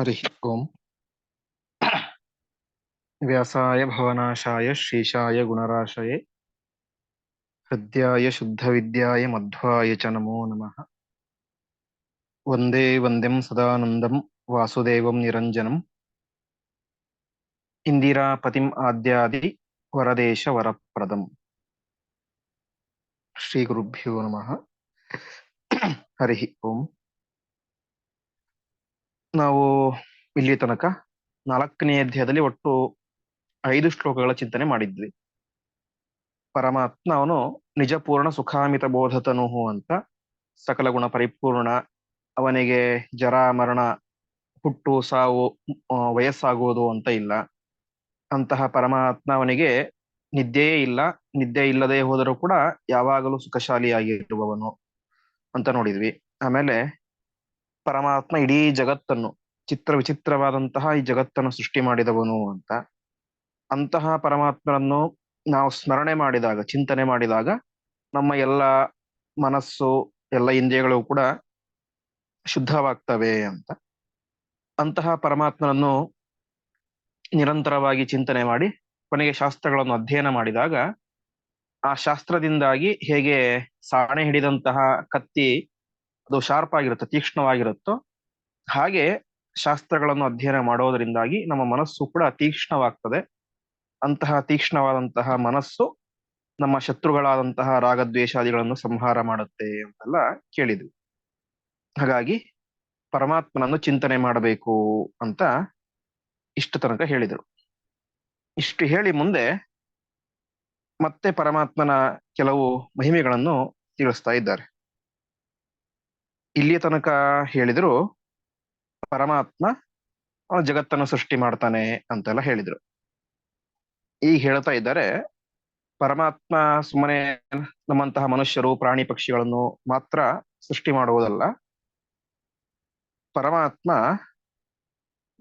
हरिः ओम् व्यासाय भवनाशाय शेषाय गुणराशये हृद्याय शुद्धविद्याय मध्वाय च नमो नमः वन्दे वन्द्यं सदानन्दं वासुदेवं निरञ्जनम् इन्दिरापतिम् आद्यादि वरदेशवरप्रदम् श्रीगुरुभ्यो नमः हरिः ओम् ನಾವು ಇಲ್ಲಿ ತನಕ ನಾಲ್ಕನೇ ಅಧ್ಯಾಯದಲ್ಲಿ ಒಟ್ಟು ಐದು ಶ್ಲೋಕಗಳ ಚಿಂತನೆ ಮಾಡಿದ್ವಿ. ಪರಮಾತ್ಮ ಅವನು ನಿಜಪೂರ್ಣ ಸುಖಾಮಿತ ಬೋಧತನು ಅಂತ ಸಕಲ ಗುಣ ಪರಿಪೂರ್ಣ, ಅವನಿಗೆ ಜರ ಮರಣ, ಹುಟ್ಟು, ಸಾವು ವಯಸ್ಸಾಗುವುದು ಅಂತ ಇಲ್ಲ. ಅಂತಹ ಪರಮಾತ್ಮ ಅವನಿಗೆ ನಿದ್ದೆಯೇ ಇಲ್ಲ. ನಿದ್ದೆ ಇಲ್ಲದೆ ಹೋದರೂ ಕೂಡ ಯಾವಾಗಲೂ ಸುಖಶಾಲಿಯಾಗಿರುವವನು ಅಂತ ನೋಡಿದ್ವಿ. ಆಮೇಲೆ ಪರಮಾತ್ಮ ಇಡೀ ಜಗತ್ತನ್ನು, ಚಿತ್ರ ವಿಚಿತ್ರವಾದಂತಹ ಈ ಜಗತ್ತನ್ನು ಸೃಷ್ಟಿ ಮಾಡಿದವನು ಅಂತ. ಅಂತಹ ಪರಮಾತ್ಮನನ್ನು ನಾವು ಸ್ಮರಣೆ ಮಾಡಿದಾಗ, ಚಿಂತನೆ ಮಾಡಿದಾಗ, ನಮ್ಮ ಎಲ್ಲ ಮನಸ್ಸು, ಎಲ್ಲ ಇಂದ್ರಿಯಗಳು ಕೂಡ ಶುದ್ಧವಾಗ್ತವೆ ಅಂತ. ಅಂತಹ ಪರಮಾತ್ಮನನ್ನು ನಿರಂತರವಾಗಿ ಚಿಂತನೆ ಮಾಡಿ, ಕೊನೆಗೆ ಶಾಸ್ತ್ರಗಳನ್ನು ಅಧ್ಯಯನ ಮಾಡಿದಾಗ, ಆ ಶಾಸ್ತ್ರದಿಂದಾಗಿ ಹೇಗೆ ಸಾಣೆ ಹಿಡಿದಂತಹ ಕತ್ತಿ ಅದು ಶಾರ್ಪ್ ಆಗಿರುತ್ತೆ, ತೀಕ್ಷ್ಣವಾಗಿರುತ್ತೋ, ಹಾಗೆ ಶಾಸ್ತ್ರಗಳನ್ನು ಅಧ್ಯಯನ ಮಾಡೋದರಿಂದಾಗಿ ನಮ್ಮ ಮನಸ್ಸು ಕೂಡ ತೀಕ್ಷ್ಣವಾಗ್ತದೆ. ಅಂತಹ ತೀಕ್ಷ್ಣವಾದಂತಹ ಮನಸ್ಸು ನಮ್ಮ ಶತ್ರುಗಳಾದಂತಹ ರಾಗದ್ವೇಷಾದಿಗಳನ್ನು ಸಂಹಾರ ಮಾಡುತ್ತೆ ಅಂತೆಲ್ಲ ಕೇಳಿದ್ವಿ. ಹಾಗಾಗಿ ಪರಮಾತ್ಮನನ್ನು ಚಿಂತನೆ ಮಾಡಬೇಕು ಅಂತ ಇಷ್ಟು ತನಕ ಹೇಳಿದರು. ಇಷ್ಟು ಹೇಳಿ ಮುಂದೆ ಮತ್ತೆ ಪರಮಾತ್ಮನ ಕೆಲವು ಮಹಿಮೆಗಳನ್ನು ತಿಳಿಸ್ತಾ ಇದ್ದಾರೆ. ಇಲ್ಲಿಯ ತನಕ ಹೇಳಿದ್ರು, ಪರಮಾತ್ಮ ಜಗತ್ತನ್ನು ಸೃಷ್ಟಿ ಮಾಡ್ತಾನೆ ಅಂತೆಲ್ಲ ಹೇಳಿದ್ರು. ಈಗ ಹೇಳ್ತಾ ಇದ್ದಾರೆ, ಪರಮಾತ್ಮ ಸುಮ್ಮನೆ ನಮ್ಮಂತಹ ಮನುಷ್ಯರು, ಪ್ರಾಣಿ ಪಕ್ಷಿಗಳನ್ನು ಮಾತ್ರ ಸೃಷ್ಟಿ ಮಾಡುವುದಲ್ಲ. ಪರಮಾತ್ಮ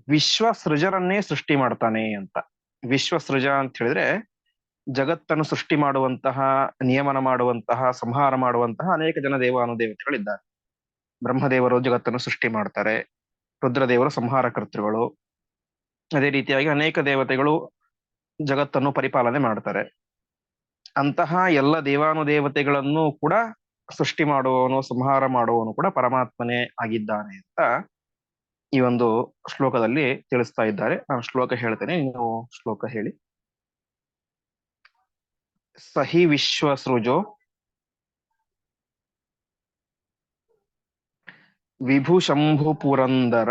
ವಿಶ್ವ ಸೃಜರನ್ನೇ ಸೃಷ್ಟಿ ಮಾಡ್ತಾನೆ ಅಂತ. ವಿಶ್ವ ಸೃಜ ಅಂತ ಹೇಳಿದ್ರೆ ಜಗತ್ತನ್ನು ಸೃಷ್ಟಿ ಮಾಡುವಂತಹ, ನಿಯಮನ ಮಾಡುವಂತಹ, ಸಂಹಾರ ಮಾಡುವಂತಹ ಅನೇಕ ಜನ ದೇವಾನುದೇವತೆಗಳಿದ್ದಾರೆ ಬ್ರಹ್ಮದೇವರು ಜಗತ್ತನ್ನು ಸೃಷ್ಟಿ ಮಾಡ್ತಾರೆ. ರುದ್ರದೇವರು ಸಂಹಾರ ಕರ್ತೃಗಳು ಅದೇ ರೀತಿಯಾಗಿ ಅನೇಕ ದೇವತೆಗಳು ಜಗತ್ತನ್ನು ಪರಿಪಾಲನೆ ಮಾಡ್ತಾರೆ. ಅಂತಹ ಎಲ್ಲ ದೇವಾನುದೇವತೆಗಳನ್ನು ಕೂಡ ಸೃಷ್ಟಿ ಮಾಡುವವನು, ಸಂಹಾರ ಮಾಡುವವನು ಕೂಡ ಪರಮಾತ್ಮನೇ ಆಗಿದ್ದಾನೆ ಅಂತ ಈ ಒಂದು ಶ್ಲೋಕದಲ್ಲಿ ತಿಳಿಸ್ತಾ ಇದ್ದಾರೆ. ನಾನು ಶ್ಲೋಕ ಹೇಳ್ತೇನೆ, ನೀವು ಶ್ಲೋಕ ಹೇಳಿ. ಸಹಿ ವಿಶ್ವ ಸೃಜೋ ವಿಭು ಶಂಭು ಪುರಂದರ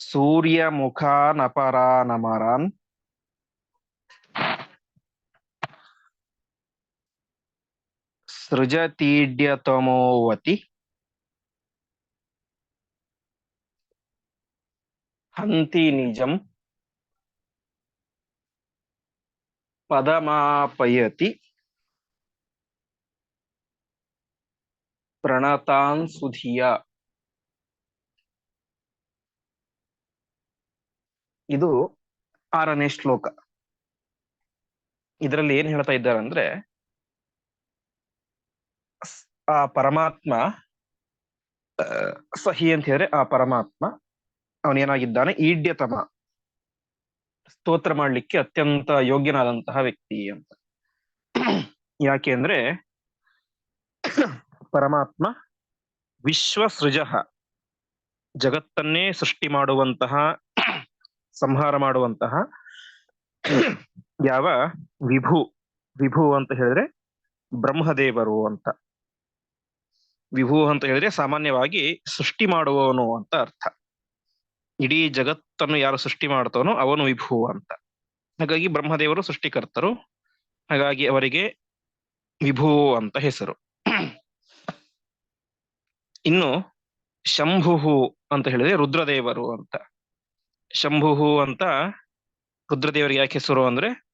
ಸೂರ್ಯ ಮುಖ ನಪರ ನಮರಾನ್ ಸೃಜತೀಡ್ಯತಮೋವತಿ ಹಂತಿ ನಿಜಂ ಪದಮಾಪಯತಿ ಪ್ರಣತಾನ್ ಸುಧಿಯ. ಇದು ಆರನೇ ಶ್ಲೋಕ. ಇದರಲ್ಲಿ ಏನ್ ಹೇಳ್ತಾ ಇದ್ದಾರೆ ಅಂದ್ರೆ ಆ ಪರಮಾತ್ಮ ಸಹಿ ಅಂತ ಹೇಳಿದ್ರೆ ಆ ಪರಮಾತ್ಮ, ಅವನೇನಾಗಿದ್ದಾನೆ, ಈಡ್ಯತಮ. ಸ್ತೋತ್ರ ಮಾಡ್ಲಿಕ್ಕೆ ಅತ್ಯಂತ ಯೋಗ್ಯನಾದಂತಹ ವ್ಯಕ್ತಿ ಅಂತ. ಯಾಕೆ ಅಂದ್ರೆ ಪರಮಾತ್ಮ ವಿಶ್ವ ಸೃಜ ಜಗತ್ತನ್ನೇ ಸೃಷ್ಟಿ ಮಾಡುವಂತಹ, ಸಂಹಾರ ಮಾಡುವಂತಹ ಯಾವ ವಿಭು ವಿಭು ಅಂತ ಹೇಳಿದ್ರೆ ಬ್ರಹ್ಮದೇವರು ಅಂತ. ವಿಭು ಅಂತ ಹೇಳಿದ್ರೆ ಸಾಮಾನ್ಯವಾಗಿ ಸೃಷ್ಟಿ ಮಾಡುವವನು ಅಂತ ಅರ್ಥ. ಇಡೀ ಜಗತ್ತನ್ನು ಯಾರು ಸೃಷ್ಟಿ ಮಾಡ್ತವನೋ ಅವನು ವಿಭು ಅಂತ. ಹಾಗಾಗಿ ಬ್ರಹ್ಮದೇವರು ಸೃಷ್ಟಿಕರ್ತರು. ಹಾಗಾಗಿ ಅವರಿಗೆ ವಿಭು ಅಂತ ಹೆಸರು. ಇನ್ನು ಶಂಭುಹು ಅಂತ ಹೇಳಿದ್ರೆ ರುದ್ರದೇವರು ಅಂತ. ಶಂಭುಹು ಅಂತ ರುದ್ರದೇವರಿಗೆ ಯಾಕೆ ಹೆಸರು ಅಂದ್ರೆ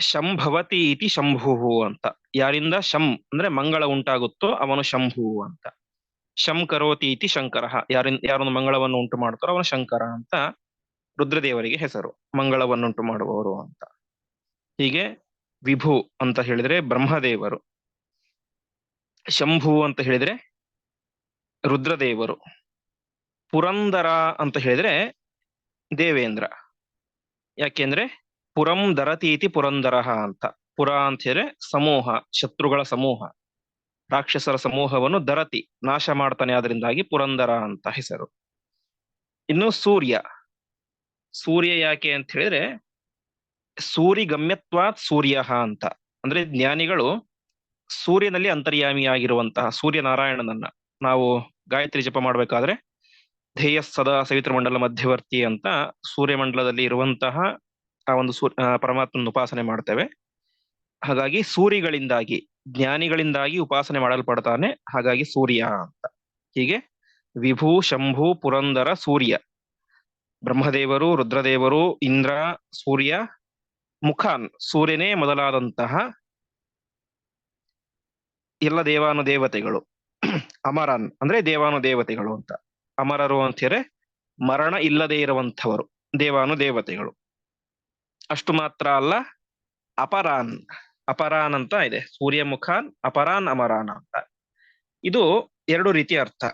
ಶಂಭವತಿ ಇತಿ ಶಂಭುಹು ಅಂತ. ಯಾರಿಂದ ಶಂ ಅಂದ್ರೆ ಮಂಗಳ ಉಂಟಾಗುತ್ತೋ ಅವನು ಶಂಭು ಅಂತ. ಶಂ ಕರೋತಿ ಇತಿ ಶಂಕರ. ಯಾರಿಂದ ಯಾರೊಂದು ಮಂಗಳವನ್ನು ಉಂಟು ಮಾಡ್ತಾರೋ ಅವನು ಶಂಕರ ಅಂತ ರುದ್ರದೇವರಿಗೆ ಹೆಸರು. ಮಂಗಳವನ್ನುಂಟು ಮಾಡುವವರು ಅಂತ. ಹೀಗೆ ವಿಭು ಅಂತ ಹೇಳಿದ್ರೆ ಬ್ರಹ್ಮದೇವರು. ಶಂಭು ಅಂತ ಹೇಳಿದ್ರೆ ರುದ್ರದೇವರು. ಪುರಂದರ ಅಂತ ಹೇಳಿದ್ರೆ ದೇವೇಂದ್ರ. ಯಾಕೆಂದ್ರೆ ಪುರಂ ದರತೀತಿ ಪುರಂದರ ಅಂತ. ಪುರ ಅಂತ ಹೇಳಿದ್ರೆ ಸಮೂಹ, ಶತ್ರುಗಳ ಸಮೂಹ. ರಾಕ್ಷಸರ ಸಮೂಹವನ್ನು ದರತಿ, ನಾಶ ಮಾಡ್ತಾನೆ ಅದರಿಂದಾಗಿ ಪುರಂದರ ಅಂತ ಹೆಸರು. ಇನ್ನು ಸೂರ್ಯ. ಸೂರ್ಯ ಯಾಕೆ ಅಂತ ಹೇಳಿದ್ರೆ ಸೂರಿಗಮ್ಯತ್ವಾತ್ ಸೂರ್ಯ ಅಂತ. ಅಂದ್ರೆ ಜ್ಞಾನಿಗಳು ಸೂರ್ಯನಲ್ಲಿ ಅಂತರ್ಯಾಮಿಯಾಗಿರುವಂತಹ ಸೂರ್ಯನಾರಾಯಣನನ್ನ. ನಾವು ಗಾಯತ್ರಿ ಜಪ ಮಾಡ್ಬೇಕಾದ್ರೆ ಧ್ಯೇಯ ಸದಾ ಸವಿತ್ರ ಮಂಡಲ ಮಧ್ಯವರ್ತಿ ಅಂತ ಸೂರ್ಯಮಂಡಲದಲ್ಲಿ ಇರುವಂತಹ ಆ ಒಂದು ಸೂರ್ ಪರಮಾತ್ಮನ ಉಪಾಸನೆ ಮಾಡ್ತೇವೆ. ಹಾಗಾಗಿ ಸೂರಿಗಳಿಂದಾಗಿ, ಜ್ಞಾನಿಗಳಿಂದಾಗಿ ಉಪಾಸನೆ ಮಾಡಲ್ಪಡ್ತಾನೆ. ಹಾಗಾಗಿ ಸೂರ್ಯ ಅಂತ. ಹೀಗೆ ವಿಭೂ, ಶಂಭು, ಪುರಂದರ, ಸೂರ್ಯ. ಬ್ರಹ್ಮದೇವರು, ರುದ್ರದೇವರು, ಇಂದ್ರ, ಸೂರ್ಯ, ಮುಖಾನ್, ಸೂರ್ಯನೇ ಮೊದಲಾದಂತಹ ಎಲ್ಲ ದೇವಾನು ದೇವತೆಗಳು. ಅಮರನ್ ಅಂದ್ರೆ ದೇವಾನು ದೇವತೆಗಳು ಅಂತ. ಅಮರರು ಅಂತ ಹೇಳಿದ್ರೆ ಮರಣ ಇಲ್ಲದೆ ಇರುವಂಥವರು ದೇವಾನು ದೇವತೆಗಳು ಅಷ್ಟು ಮಾತ್ರ ಅಲ್ಲ, ಅಪರಾನ್ ಅಪರಾನ್ ಅಂತ ಇದೆ. ಸೂರ್ಯ ಮುಖಾನ್, ಅಪರಾನ್, ಅಮರಾನ್ ಅಂತ. ಇದು ಎರಡು ರೀತಿಯ ಅರ್ಥ.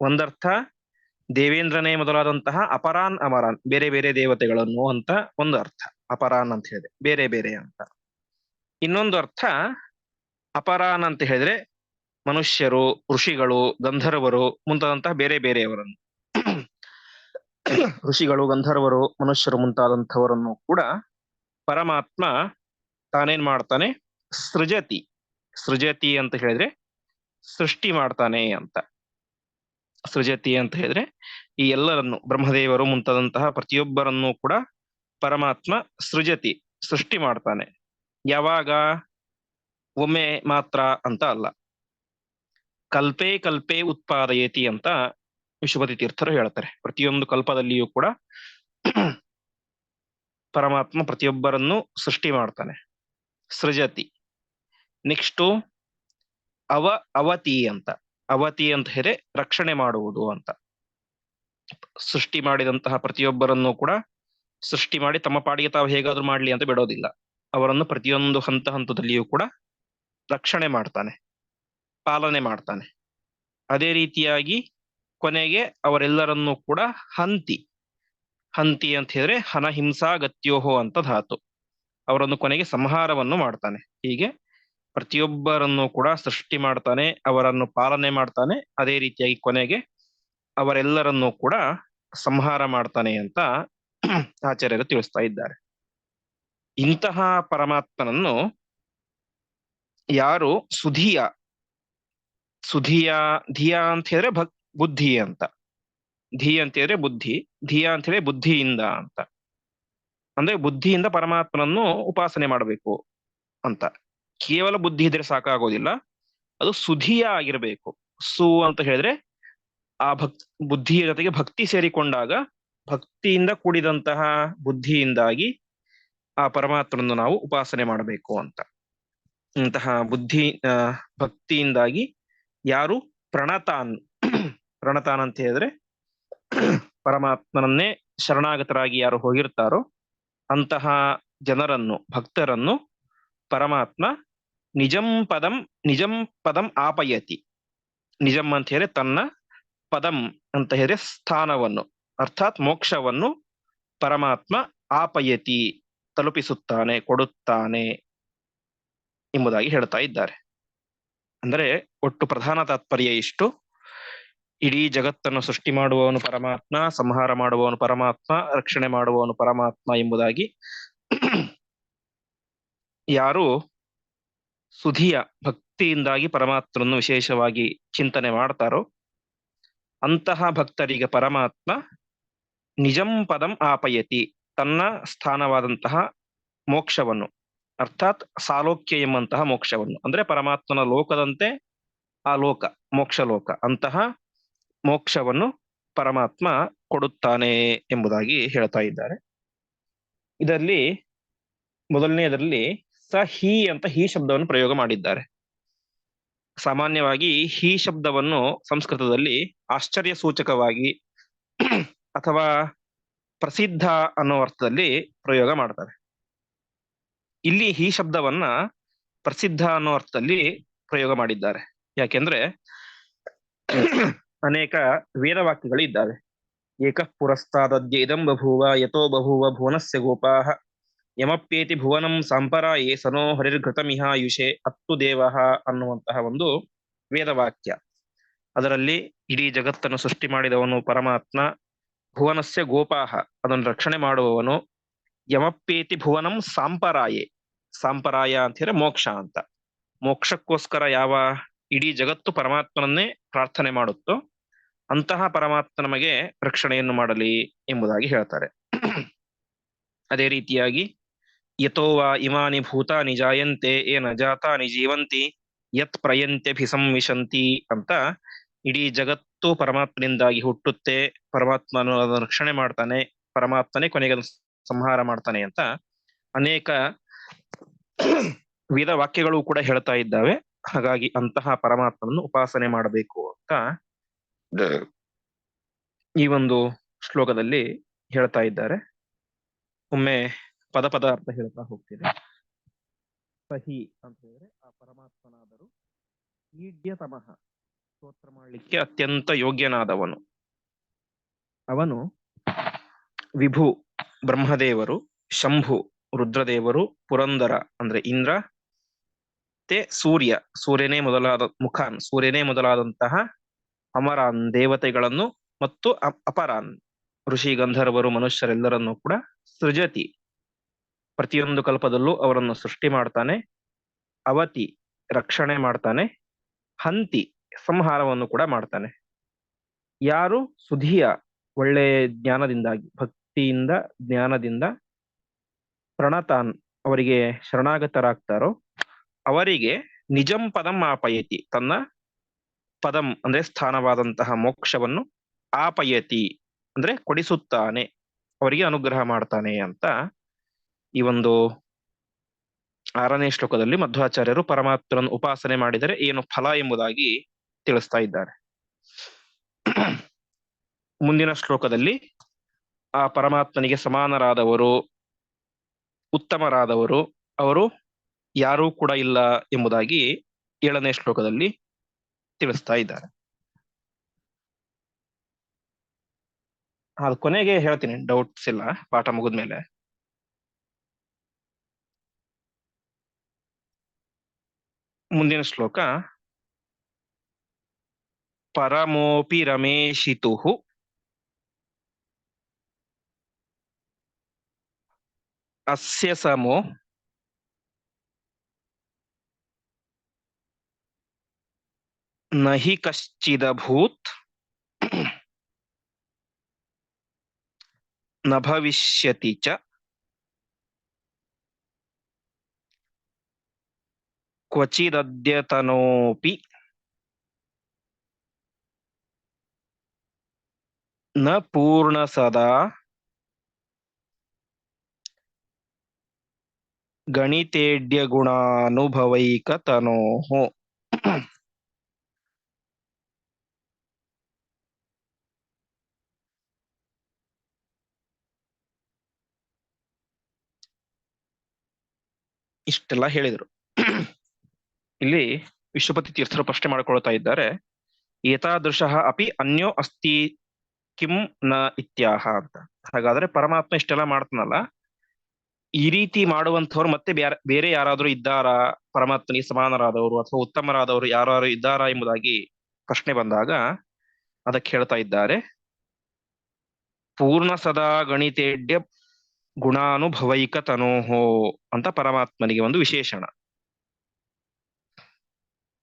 ಒಂದರ್ಥ, ದೇವೇಂದ್ರನೇ ಮೊದಲಾದಂತಹ ಅಪರಾನ್, ಅಮರಾನ್, ಬೇರೆ ಬೇರೆ ದೇವತೆಗಳನ್ನು ಅಂತ ಒಂದು ಅರ್ಥ. ಅಪರಾನ್ ಅಂತ ಹೇಳಿದೆ ಬೇರೆ ಬೇರೆ ಅಂತ. ಇನ್ನೊಂದು ಅರ್ಥ, ಅಪರಾನ್ ಅಂತ ಹೇಳಿದ್ರೆ ಮನುಷ್ಯರು, ಋಷಿಗಳು, ಗಂಧರ್ವರು, ಮುಂತಾದಂತಹ ಬೇರೆ ಬೇರೆಯವರನ್ನು. ಋಷಿಗಳು, ಗಂಧರ್ವರು, ಮನುಷ್ಯರು ಮುಂತಾದಂಥವರನ್ನು ಕೂಡ ಪರಮಾತ್ಮ ತಾನೇನ್ ಮಾಡ್ತಾನೆ? ಸೃಜತಿ. ಸೃಜತಿ ಅಂತ ಹೇಳಿದ್ರೆ ಸೃಷ್ಟಿ ಮಾಡ್ತಾನೆ ಅಂತ. ಸೃಜತಿ ಅಂತ ಹೇಳಿದ್ರೆ ಈ ಎಲ್ಲರನ್ನು, ಬ್ರಹ್ಮದೇವರು ಮುಂತಾದಂತಹ ಪ್ರತಿಯೊಬ್ಬರನ್ನು ಕೂಡ ಪರಮಾತ್ಮ ಸೃಜತಿ, ಸೃಷ್ಟಿ ಮಾಡ್ತಾನೆ. ಯಾವಾಗ? ಒಮ್ಮೆ ಮಾತ್ರ ಅಂತ ಅಲ್ಲ. ಕಲ್ಪೇ ಕಲ್ಪೇ ಉತ್ಪಾದಯತಿ ಅಂತ ವಿಶ್ವಪತಿ ತೀರ್ಥರು ಹೇಳ್ತಾರೆ. ಪ್ರತಿಯೊಂದು ಕಲ್ಪದಲ್ಲಿಯೂ ಕೂಡ ಪರಮಾತ್ಮ ಪ್ರತಿಯೊಬ್ಬರನ್ನು ಸೃಷ್ಟಿ ಮಾಡ್ತಾನೆ. ಸೃಜತಿ. ನೆಕ್ಸ್ಟು ಅವ, ಅವತಿ ಅಂತ. ಅವತಿ ಅಂತ ಹೇಳಿ ರಕ್ಷಣೆ ಮಾಡುವುದು ಅಂತ. ಸೃಷ್ಟಿ ಮಾಡಿದಂತಹ ಪ್ರತಿಯೊಬ್ಬರನ್ನು ಕೂಡ ಸೃಷ್ಟಿ ಮಾಡಿ ತಮ್ಮ ಪಾಡಿಗೆ ತಾವು ಹೇಗಾದ್ರೂ ಮಾಡ್ಲಿ ಅಂತ ಬಿಡೋದಿಲ್ಲ. ಅವರನ್ನು ಪ್ರತಿಯೊಂದು ಹಂತ ಹಂತದಲ್ಲಿಯೂ ಕೂಡ ರಕ್ಷಣೆ ಮಾಡ್ತಾನೆ. ಪಾಲನೆ ಮಾಡ್ತಾನೆ. ಅದೇ ರೀತಿಯಾಗಿ ಕೊನೆಗೆ ಅವರೆಲ್ಲರನ್ನೂ ಕೂಡ ಹಂತಿ ಹಂತಿ ಅಂತ ಹೇಳಿದ್ರೆ ಹನಹಿಂಸಾ ಗತ್ಯೋಹೋ ಅಂತ ಧಾತು. ಅವರನ್ನು ಕೊನೆಗೆ ಸಂಹಾರವನ್ನು ಮಾಡ್ತಾನೆ. ಹೀಗೆ ಪ್ರತಿಯೊಬ್ಬರನ್ನು ಕೂಡ ಸೃಷ್ಟಿ ಮಾಡ್ತಾನೆ, ಅವರನ್ನು ಪಾಲನೆ ಮಾಡ್ತಾನೆ, ಅದೇ ರೀತಿಯಾಗಿ ಕೊನೆಗೆ ಅವರೆಲ್ಲರನ್ನೂ ಕೂಡ ಸಂಹಾರ ಮಾಡ್ತಾನೆ ಅಂತ ಆಚಾರ್ಯರು ತಿಳಿಸ್ತಾ ಇದ್ದಾರೆ. ಇಂತಹ ಪರಮಾತ್ಮನನ್ನು ಯಾರು ಸುಧಿಯ ಸುಧಿಯ, ಧಿಯ ಅಂತ ಹೇಳಿದ್ರೆ ಭಕ್, ಬುದ್ಧಿ ಅಂತ. ಧಿ ಅಂತ ಹೇಳಿದ್ರೆ ಬುದ್ಧಿ, ಧಿಯ ಅಂತ ಹೇಳಿದ್ರೆ ಬುದ್ಧಿಯಿಂದ ಅಂತ. ಅಂದ್ರೆ ಬುದ್ಧಿಯಿಂದ ಪರಮಾತ್ಮನನ್ನು ಉಪಾಸನೆ ಮಾಡಬೇಕು ಅಂತ. ಕೇವಲ ಬುದ್ಧಿ ಇದ್ರೆ ಸಾಕಾಗೋದಿಲ್ಲ. ಅದು ಸುಧಿಯ ಆಗಿರಬೇಕು. ಸು ಅಂತ ಹೇಳಿದ್ರೆ ಆ ಭಕ್, ಬುದ್ಧಿಯ ಜೊತೆಗೆ ಭಕ್ತಿ ಸೇರಿಕೊಂಡಾಗ ಭಕ್ತಿಯಿಂದ ಕೂಡಿದಂತಹ ಬುದ್ಧಿಯಿಂದಾಗಿ ಆ ಪರಮಾತ್ಮನನ್ನು ನಾವು ಉಪಾಸನೆ ಮಾಡಬೇಕು ಅಂತ. ಇಂತಹ ಬುದ್ಧಿ ಭಕ್ತಿಯಿಂದಾಗಿ ಯಾರು? ಪ್ರಣತಾನ್. ಪ್ರಣತಾನ್ ಅಂತ ಹೇಳಿದ್ರೆ ಪರಮಾತ್ಮನನ್ನೇ ಶರಣಾಗತರಾಗಿ ಯಾರು ಹೋಗಿರ್ತಾರೋ ಅಂತಹ ಜನರನ್ನು, ಭಕ್ತರನ್ನು ಪರಮಾತ್ಮ ನಿಜಂ ಪದಂ ನಿಜಂ ಪದಂ ಆಪಯತಿ. ನಿಜಂ ಅಂತ ಹೇಳಿ ತನ್ನ ಪದಂ ಅಂತ ಹೇಳಿದ್ರೆ ಸ್ಥಾನವನ್ನು, ಅರ್ಥಾತ್ ಮೋಕ್ಷವನ್ನು ಪರಮಾತ್ಮ ಆಪಯತಿ, ತಲುಪಿಸುತ್ತಾನೆ, ಕೊಡುತ್ತಾನೆ ಎಂಬುದಾಗಿ ಹೇಳ್ತಾ ಇದ್ದಾರೆ. ಅಂದರೆ ಒಟ್ಟು ಪ್ರಧಾನ ತಾತ್ಪರ್ಯ ಇಷ್ಟು. ಇಡೀ ಜಗತ್ತನ್ನು ಸೃಷ್ಟಿ ಮಾಡುವವನು ಪರಮಾತ್ಮ, ಸಂಹಾರ ಮಾಡುವವನು ಪರಮಾತ್ಮ, ರಕ್ಷಣೆ ಮಾಡುವವನು ಪರಮಾತ್ಮ ಎಂಬುದಾಗಿ ಯಾರು ಸುಧಿಯ ಭಕ್ತಿಯಿಂದಾಗಿ ಪರಮಾತ್ಮನನ್ನು ವಿಶೇಷವಾಗಿ ಚಿಂತನೆ ಮಾಡ್ತಾರೋ ಅಂತಹ ಭಕ್ತರಿಗೆ ಪರಮಾತ್ಮ ನಿಜಂ ಪದಂ ಆಪಯತಿ ತನ್ನ ಸ್ಥಾನವಾದಂತಹ ಮೋಕ್ಷವನ್ನು ಅರ್ಥಾತ್ ಸಾಲೋಕ್ಯ ಎಂಬಂತಹ ಮೋಕ್ಷವನ್ನು. ಅಂದ್ರೆ ಪರಮಾತ್ಮನ ಲೋಕದಂತೆ ಆ ಲೋಕ, ಮೋಕ್ಷ ಲೋಕ, ಅಂತಹ ಮೋಕ್ಷವನ್ನು ಪರಮಾತ್ಮ ಕೊಡುತ್ತಾನೆ ಎಂಬುದಾಗಿ ಹೇಳ್ತಾ ಇದ್ದಾರೆ. ಇದರಲ್ಲಿ, ಮೊದಲನೆಯದರಲ್ಲಿ ಸ ಹಿ ಅಂತ ಹಿ ಶಬ್ದವನ್ನು ಪ್ರಯೋಗ ಮಾಡಿದ್ದಾರೆ. ಸಾಮಾನ್ಯವಾಗಿ ಹಿ ಶಬ್ದವನ್ನು ಸಂಸ್ಕೃತದಲ್ಲಿ ಆಶ್ಚರ್ಯ ಸೂಚಕವಾಗಿ ಅಥವಾ ಪ್ರಸಿದ್ಧ ಅನ್ನೋ ಅರ್ಥದಲ್ಲಿ ಪ್ರಯೋಗ ಮಾಡ್ತಾರೆ. ಇಲ್ಲಿ ಈ ಶಬ್ದವನ್ನ ಪ್ರಸಿದ್ಧ ಅನ್ನೋ ಅರ್ಥದಲ್ಲಿ ಪ್ರಯೋಗ ಮಾಡಿದ್ದಾರೆ. ಯಾಕೆಂದ್ರೆ ಅನೇಕ ವೇದವಾಕ್ಯಗಳು ಇದ್ದಾವೆ. ಏಕ ಪುರಸ್ತಾದದ್ಯ ಇದಂ ಬಭೂವ ಯಥೋ ಬಭೂವ ಭುವನಸ್ಯ ಗೋಪಾಹ ಯಮಪ್ಯೇತಿ ಭುವನಂ ಸಂಪರಾಯೇ ಸನೋ ಹರಿರ್ಘೃತಮಿಹಾಯುಷೆ ಅತ್ತು ದೇವಃ ಅನ್ನುವಂತಹ ಒಂದು ವೇದವಾಕ್ಯ ಅದರಲ್ಲಿ ಇಡೀ ಜಗತ್ತನ್ನು ಸೃಷ್ಟಿ ಮಾಡಿದವನು ಪರಮಾತ್ಮ, ಭುವನಸ್ಯ ಗೋಪಾಹ, ಅದನ್ನು ರಕ್ಷಣೆ ಮಾಡುವವನು ಯಮಪ್ಯೇತಿ ಭುವನಂ ಸಾಂಪರಾಯೆ. ಸಾಂಪರಾಯ ಅಂತ ಹೇಳಿದ್ರೆ ಮೋಕ್ಷ ಅಂತ. ಮೋಕ್ಷಕ್ಕೋಸ್ಕರ ಯಾವ ಇಡೀ ಜಗತ್ತು ಪರಮಾತ್ಮನನ್ನೇ ಪ್ರಾರ್ಥನೆ ಮಾಡುತ್ತೋ ಅಂತಹ ಪರಮಾತ್ಮ ನಮಗೆ ರಕ್ಷಣೆಯನ್ನು ಮಾಡಲಿ ಎಂಬುದಾಗಿ ಹೇಳ್ತಾರೆ. ಅದೇ ರೀತಿಯಾಗಿ ಯಥೋವಾ ಇಮಾನಿ ಭೂತಾನಿ ಜಾಯಂತೆ ಏನ ಜಾತಾನಿ ಜೀವಂತಿ, ಯತ್ ಪ್ರಯಂತೆ ಪ್ರಯಂತ್ಯಭಿಸಂವಿಶಂತಿ ಅಂತ ಇಡೀ ಜಗತ್ತು ಪರಮಾತ್ಮನಿಂದಾಗಿ ಹುಟ್ಟುತ್ತೆ. ಪರಮಾತ್ಮನು ರಕ್ಷಣೆ ಮಾಡ್ತಾನೆ. ಪರಮಾತ್ಮನೇ ಕೊನೆಗೆ ಸಂಹಾರ ಮಾಡ್ತಾನೆ ಅಂತ ಅನೇಕ ವಿಧ ವಾಕ್ಯಗಳು ಕೂಡ ಹೇಳ್ತಾ ಇದ್ದಾವೆ. ಹಾಗಾಗಿ ಅಂತಹ ಪರಮಾತ್ಮನನ್ನು ಉಪಾಸನೆ ಮಾಡಬೇಕು ಅಂತ ಈ ಒಂದು ಶ್ಲೋಕದಲ್ಲಿ ಹೇಳ್ತಾ ಇದ್ದಾರೆ. ಒಮ್ಮೆ ಪದ ಪದ ಅರ್ಥ ಹೇಳ್ತಾ ಹೋಗ್ತೀನಿ. ಸಹಿ ಅಂತ ಹೇಳಿದ್ರೆ ಆ ಪರಮಾತ್ಮನಾದರೂ ಈಡ್ಯತಮಃ ಸ್ತೋತ್ರ ಮಾಡಲಿಕ್ಕೆ ಅತ್ಯಂತ ಯೋಗ್ಯನಾದವನು. ಅವನು ವಿಭು ಬ್ರಹ್ಮದೇವರು, ಶಂಭು ರುದ್ರದೇವರು, ಪುರಂದರ ಅಂದ್ರೆ ಇಂದ್ರ ಮತ್ತೆ ಸೂರ್ಯ. ಸೂರ್ಯನೇ ಮೊದಲಾದ ಮುಖಾನ್, ಸೂರ್ಯನೇ ಮೊದಲಾದಂತಹ ಅಮರಾನ್ ದೇವತೆಗಳನ್ನು ಮತ್ತು ಅಪರಾನ್, ಋಷಿ ಗಂಧರ್ವರು, ಮನುಷ್ಯರೆಲ್ಲರನ್ನು ಕೂಡ ಸೃಜತಿ. ಪ್ರತಿಯೊಂದು ಕಲ್ಪದಲ್ಲೂ ಅವರನ್ನು ಸೃಷ್ಟಿ ಮಾಡ್ತಾನೆ. ಅವತಿ ರಕ್ಷಣೆ ಮಾಡ್ತಾನೆ. ಹಂತಿ ಸಂಹಾರವನ್ನು ಕೂಡ ಮಾಡ್ತಾನೆ. ಯಾರು? ಸುಧಿಯ ಒಳ್ಳೆ ಜ್ಞಾನದಿಂದಾಗಿ ಭಕ್ತಿಯಿಂದ, ಜ್ಞಾನದಿಂದ ಪ್ರಣತಾನ್ ಅವರಿಗೆ ಶರಣಾಗತರಾಗ್ತಾರೋ, ಅವರಿಗೆ ನಿಜಂ ಪದಂ ಆಪಯತಿ, ತನ್ನ ಪದಂ ಅಂದ್ರೆ ಸ್ಥಾನವಾದಂತಹ ಮೋಕ್ಷವನ್ನು ಆಪಯತಿ ಅಂದ್ರೆ ಕೊಡಿಸುತ್ತಾನೆ, ಅವರಿಗೆ ಅನುಗ್ರಹ ಮಾಡ್ತಾನೆ ಅಂತ ಈ ಒಂದು ಆರನೇ ಶ್ಲೋಕದಲ್ಲಿ ಮಧ್ವಾಚಾರ್ಯರು ಪರಮಾತ್ಮನ ಉಪಾಸನೆ ಮಾಡಿದರೆ ಏನು ಫಲ ಎಂಬುದಾಗಿ ತಿಳಿಸ್ತಾ ಇದ್ದಾರೆ. ಮುಂದಿನ ಶ್ಲೋಕದಲ್ಲಿ ಆ ಪರಮಾತ್ಮನಿಗೆ ಸಮಾನರಾದವರು, ಉತ್ತಮರಾದವರು, ಅವರು ಯಾರೂ ಕೂಡ ಇಲ್ಲ ಎಂಬುದಾಗಿ ಏಳನೇ ಶ್ಲೋಕದಲ್ಲಿ ತಿಳಿಸ್ತಾ ಇದ್ದಾರೆ. ಅದು ಕೊನೆಗೆ ಹೇಳ್ತೀನಿ ಡೌಟ್ಸ್ ಇಲ್ಲ, ಪಾಠ ಮುಗಿದ್ಮೇಲೆ. ಮುಂದಿನ ಶ್ಲೋಕ, ಪರಮೋಪಿ ರಮೇಶಿತು ಅಸ್ಯ ಸಮೋ ನಹಿ ಕಶ್ಚಿದಭೂತ್ನ ಭವಿಷ್ಯತಿ ಚ ಕ್ವಚಿದದ್ಯತನೋಪಿ ನ ಪೂರ್ಣ ಸದಾ ಗುಣಾನುಭವೈಕತನೋ ಇಷ್ಟೆಲ್ಲ ಹೇಳಿದರು. ಇಲ್ಲಿ ವಿಶ್ವಪತಿ ತೀರ್ಥರು ಪ್ರಶ್ನೆ ಮಾಡಿಕೊಳ್ತಾ ಇದ್ದಾರೆ. ಏತಾದೃಶ ಅಪಿ ಅನ್ಯೋ ಅಸ್ತಿ ಕಿಂ ನ ಇತ್ಯಾಹ ಅಂತ. ಹಾಗಾದ್ರೆ ಪರಮಾತ್ಮ ಇಷ್ಟೆಲ್ಲ ಮಾಡ್ತಾನಲ್ಲ. ಈ ರೀತಿ ಮಾಡುವಂಥವ್ರು ಮತ್ತೆ ಬೇರೆ ಬೇರೆ ಯಾರಾದರೂ ಇದ್ದಾರಾ? ಪರಮಾತ್ಮನಿಗೆ ಸಮಾನರಾದವರು ಅಥವಾ ಉತ್ತಮರಾದವರು ಯಾರು ಇದ್ದಾರಾ ಎಂಬುದಾಗಿ ಪ್ರಶ್ನೆ ಬಂದಾಗ ಅದಕ್ಕೆ ಹೇಳ್ತಾ ಇದ್ದಾರೆ. ಪೂರ್ಣ ಸದಾ ಗಣಿತೇಡ್ಯ ಗುಣಾನುಭವೈಕ ತನೋಹೋ ಅಂತ ಪರಮಾತ್ಮನಿಗೆ ಒಂದು ವಿಶೇಷಣ.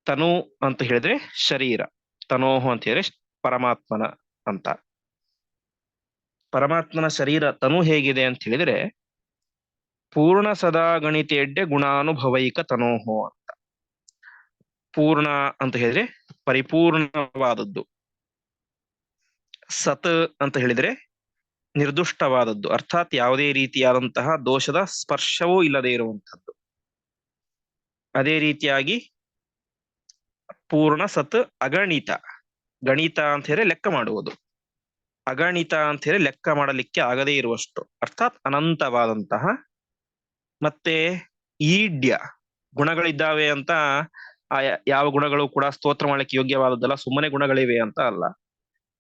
ತನು ಅಂತ ಹೇಳಿದ್ರೆ ಶರೀರ, ತನೋಹೋ ಅಂತ ಹೇಳಿದ್ರೆ ಪರಮಾತ್ಮನ ಅಂತ. ಪರಮಾತ್ಮನ ಶರೀರ ತನು ಹೇಗಿದೆ ಅಂತ ಹೇಳಿದ್ರೆ ಪೂರ್ಣ ಸದಾ ಗಣಿತೇಡ್ಯ ಗುಣಾನುಭವೈಕ ತನೋಹೋ ಅಂತ. ಪೂರ್ಣ ಅಂತ ಹೇಳಿದ್ರೆ ಪರಿಪೂರ್ಣವಾದದ್ದು. ಸತ್ ಅಂತ ಹೇಳಿದ್ರೆ ನಿರ್ದುಷ್ಟವಾದದ್ದು. ಅರ್ಥಾತ್ ಯಾವುದೇ ರೀತಿಯಾದಂತಹ ದೋಷದ ಸ್ಪರ್ಶವೂ ಇಲ್ಲದೆ ಇರುವಂತದ್ದು ಅದೇ ರೀತಿಯಾಗಿ ಪೂರ್ಣ ಸತ್ ಅಗಣಿತ. ಗಣಿತ ಅಂತ ಹೇಳಿ ಲೆಕ್ಕ ಮಾಡುವುದು. ಅಗಣಿತ ಅಂತ ಹೇಳಿ ಲೆಕ್ಕ ಮಾಡಲಿಕ್ಕೆ ಆಗದೇ ಇರುವಷ್ಟು. ಅರ್ಥಾತ್ ಅನಂತವಾದಂತಹ ಮತ್ತೆ ಈಡ್ಯ ಗುಣಗಳಿದ್ದಾವೆ ಅಂತ ಆ ಯಾವ ಗುಣಗಳು ಕೂಡ ಸ್ತೋತ್ರ ಮಾಡಲಿಕ್ಕೆ ಯೋಗ್ಯವಾದದ್ದಲ್ಲ, ಸುಮ್ಮನೆ ಗುಣಗಳಿವೆ ಅಂತ ಅಲ್ಲ.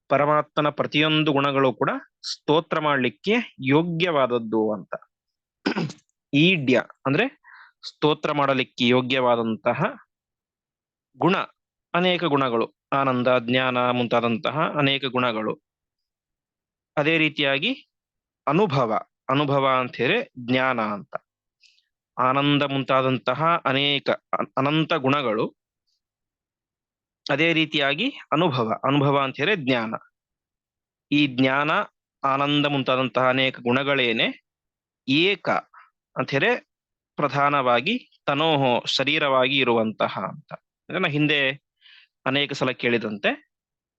ಪರಮಾತ್ಮನ ಪ್ರತಿಯೊಂದು ಗುಣಗಳು ಕೂಡ ಸ್ತೋತ್ರ ಮಾಡಲಿಕ್ಕೆ ಯೋಗ್ಯವಾದದ್ದು ಅಂತ. ಈಡ್ಯ ಅಂದ್ರೆ ಸ್ತೋತ್ರ ಮಾಡಲಿಕ್ಕೆ ಯೋಗ್ಯವಾದಂತಹ ಗುಣ, ಅನೇಕ ಗುಣಗಳು, ಆನಂದ, ಜ್ಞಾನ ಮುಂತಾದಂತಹ ಅನೇಕ ಗುಣಗಳು. ಅದೇ ರೀತಿಯಾಗಿ ಅನುಭವ ಅನುಭವ ಅಂತ ಹೇಳಿ ಜ್ಞಾನ ಅಂತ. ಆನಂದ ಮುಂತಾದಂತಹ ಅನೇಕ ಅನಂತ ಗುಣಗಳು ಅದೇ ರೀತಿಯಾಗಿ ಅನುಭವ ಅನುಭವ ಅಂತ ಹೇಳಿದ್ರೆ ಜ್ಞಾನ. ಈ ಜ್ಞಾನ, ಆನಂದ ಮುಂತಾದಂತಹ ಅನೇಕ ಗುಣಗಳೇನೆ ಏಕ ಅಂತ ಹೇಳಿ ಪ್ರಧಾನವಾಗಿ ತನೋಹೋ ಶರೀರವಾಗಿ ಇರುವಂತಹ ಅಂತ. ಅಂದ್ರೆ ನಾ ಹಿಂದೆ ಅನೇಕ ಸಲ ಕೇಳಿದಂತೆ,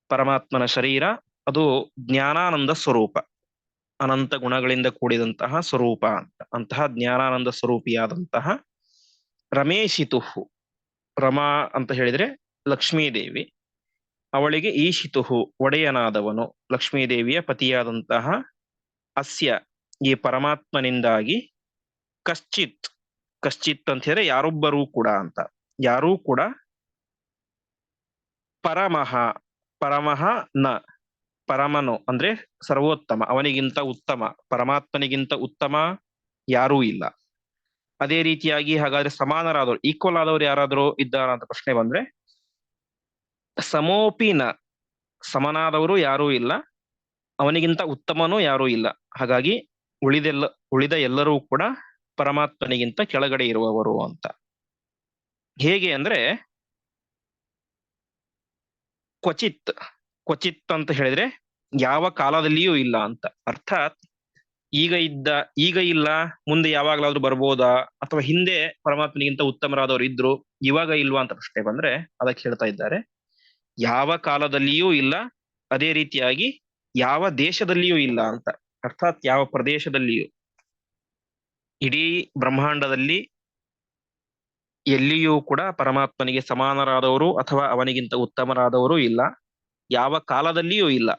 ಪರಮಾತ್ಮನ ಶರೀರ ಅದು ಜ್ಞಾನಾನಂದ ಸ್ವರೂಪ. ಅನಂತ ಗುಣಗಳಿಂದ ಕೂಡಿದಂತಹ ಸ್ವರೂಪ ಅಂತ. ಅಂತಹ ಜ್ಞಾನಾನಂದ ಸ್ವರೂಪಿಯಾದಂತಹ ರಮೇಶಿತು ರಮಾ ಅಂತ ಹೇಳಿದ್ರೆ ಲಕ್ಷ್ಮೀದೇವಿ. ಅವಳಿಗೆ ಈಶಿತುಹು, ಒಡೆಯನಾದವನು. ಲಕ್ಷ್ಮೀದೇವಿಯ ಪತಿಯಾದಂತಹ ಅಸ್ಯ, ಈ ಪರಮಾತ್ಮನಿಂದಾಗಿ ಕಶ್ಚಿತ್. ಕಶ್ಚಿತ್ ಅಂತ ಹೇಳಿದ್ರೆ ಯಾರೊಬ್ಬರೂ ಕೂಡ ಅಂತ. ಯಾರೂ ಕೂಡ ಪರಮಃ ಪರಮಃ ನ. ಪರಮನು, ಅಂದ್ರೆ ಸರ್ವೋತ್ತಮ, ಅವನಿಗಿಂತ ಉತ್ತಮ, ಪರಮಾತ್ಮನಿಗಿಂತ ಉತ್ತಮ ಯಾರೂ ಇಲ್ಲ. ಅದೇ ರೀತಿಯಾಗಿ ಹಾಗಾದ್ರೆ ಸಮಾನರಾದವರು ಈಕ್ವಲ್ ಆದವರು ಯಾರಾದರೂ ಇದ್ದಾರ ಅಂತ ಪ್ರಶ್ನೆ ಬಂದ್ರೆ, ಸಮೋಪಿನ ಸಮನಾದವರು ಯಾರೂ ಇಲ್ಲ, ಅವನಿಗಿಂತ ಉತ್ತಮನೂ ಯಾರೂ ಇಲ್ಲ. ಹಾಗಾಗಿ ಉಳಿದೆಲ್ಲ, ಉಳಿದ ಎಲ್ಲರೂ ಕೂಡ ಪರಮಾತ್ಮನಿಗಿಂತ ಕೆಳಗಡೆ ಇರುವವರು ಅಂತ. ಹೇಗೆ ಅಂದ್ರೆ, ಕ್ವಚಿತ್ ಕ್ವಚಿತ್ ಅಂತ ಹೇಳಿದ್ರೆ ಯಾವ ಕಾಲದಲ್ಲಿಯೂ ಇಲ್ಲ ಅಂತ. ಅರ್ಥಾತ್ ಈಗ ಇದ್ದ, ಈಗ ಇಲ್ಲ, ಮುಂದೆ ಯಾವಾಗ್ಲಾದ್ರೂ ಬರ್ಬೋದಾ? ಅಥವಾ ಹಿಂದೆ ಪರಮಾತ್ಮನಿಗಿಂತ ಉತ್ತಮರಾದವರು ಇದ್ರು, ಇವಾಗ ಇಲ್ವಾ ಅಂತ ಪ್ರಶ್ನೆ ಬಂದ್ರೆ ಅದಕ್ಕೆ ಹೇಳ್ತಾ ಇದ್ದಾರೆ. ಯಾವ ಕಾಲದಲ್ಲಿಯೂ ಇಲ್ಲ, ಅದೇ ರೀತಿಯಾಗಿ ಯಾವ ದೇಶದಲ್ಲಿಯೂ ಇಲ್ಲ ಅಂತ. ಅರ್ಥಾತ್ ಯಾವ ಪ್ರದೇಶದಲ್ಲಿಯೂ. ಇಡೀ ಬ್ರಹ್ಮಾಂಡದಲ್ಲಿ ಎಲ್ಲಿಯೂ ಕೂಡ ಪರಮಾತ್ಮನಿಗೆ ಸಮಾನರಾದವರು ಅಥವಾ ಅವನಿಗಿಂತ ಉತ್ತಮರಾದವರು ಇಲ್ಲ. ಯಾವ ಕಾಲದಲ್ಲಿಯೂ ಇಲ್ಲ.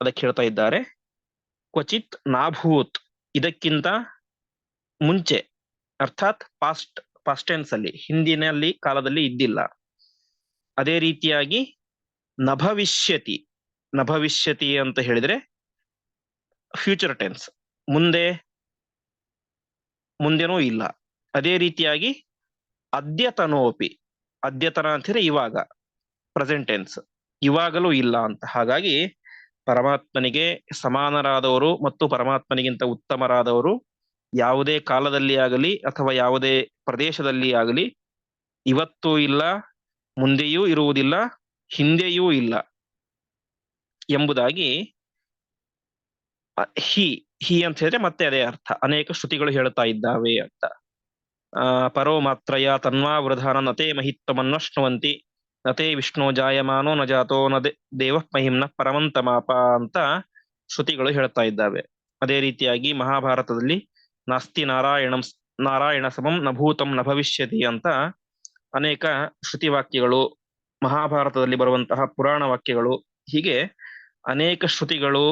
ಅದಕ್ಕೆ ಹೇಳ್ತಾ ಇದ್ದಾರೆ, ಕ್ವಚಿತ್ ನಾಭೂತ್ ಇದಕ್ಕಿಂತ ಮುಂಚೆ, ಅರ್ಥಾತ್ ಪಾಸ್ಟ್ ಪಾಸ್ಟ್ ಟೆನ್ಸ್ ಅಲ್ಲಿ, ಹಿಂದಿನಲ್ಲಿ ಕಾಲದಲ್ಲಿ ಇದ್ದಿಲ್ಲ. ಅದೇ ರೀತಿಯಾಗಿ ನಭವಿಷ್ಯತಿ ನಭವಿಷ್ಯತಿ ಅಂತ ಹೇಳಿದ್ರೆ ಫ್ಯೂಚರ್ ಟೆನ್ಸ್ ಮುಂದೆ, ಮುಂದೆನೂ ಇಲ್ಲ. ಅದೇ ರೀತಿಯಾಗಿ ಅದ್ಯತನೋಪಿ, ಅದ್ಯತನ ಅಂತಿದ್ರೆ ಇವಾಗ ಪ್ರೆಸೆಂಟ್ ಟೆನ್ಸ್ ಇವಾಗಲೂ ಇಲ್ಲ ಅಂತ. ಹಾಗಾಗಿ ಪರಮಾತ್ಮನಿಗೆ ಸಮಾನರಾದವರು ಮತ್ತು ಪರಮಾತ್ಮನಿಗಿಂತ ಉತ್ತಮರಾದವರು ಯಾವುದೇ ಕಾಲದಲ್ಲಿ ಆಗಲಿ ಅಥವಾ ಯಾವುದೇ ಪ್ರದೇಶದಲ್ಲಿ ಆಗಲಿ ಇವತ್ತು ಇಲ್ಲ, ಮುಂದೆಯೂ ಇರುವುದಿಲ್ಲ, ಹಿಂದೆಯೂ ಇಲ್ಲ ಎಂಬುದಾಗಿ ಹಿ ಹಿ ಅಂತ ಹೇಳಿದ್ರೆ ಮತ್ತೆ ಅದೇ ಅರ್ಥ. ಅನೇಕ ಶ್ರುತಿಗಳು ಹೇಳ್ತಾ ಇದ್ದಾವೆ ಅಂತ. ಆ, ಪರೋ ಮಾತ್ರಯ ತನ್ವಾವೃಧಾನ ನತೆ ಮಹಿತ್ವಮನ್ವಶ್ನುವಂತಿ ನತೆ ವಿಷ್ಣು ಜಾಯಮಾನೋ ನ ಜಾತೋ ನ ದೇವ ಮಹಿಮ್ನ ಪರಮಂತಮಾಪ ಅಂತ ಶ್ರುತಿಗಳು ಹೇಳ್ತಾ ಇದ್ದಾವೆ. ಅದೇ ರೀತಿಯಾಗಿ ಮಹಾಭಾರತದಲ್ಲಿ ನಾಸ್ತಿ ನಾರಾಯಣಂ ನಾರಾಯಣ ಸಮಂ ನ ಭೂತಂ ನ ಭವಿಷ್ಯತಿ ಅಂತ ಅನೇಕ ಶ್ರುತಿ ವಾಕ್ಯಗಳು ಮಹಾಭಾರತದಲ್ಲಿ ಬರುವಂತಹ ಪುರಾಣ ವಾಕ್ಯಗಳು, ಹೀಗೆ ಅನೇಕ ಶ್ರುತಿಗಳು,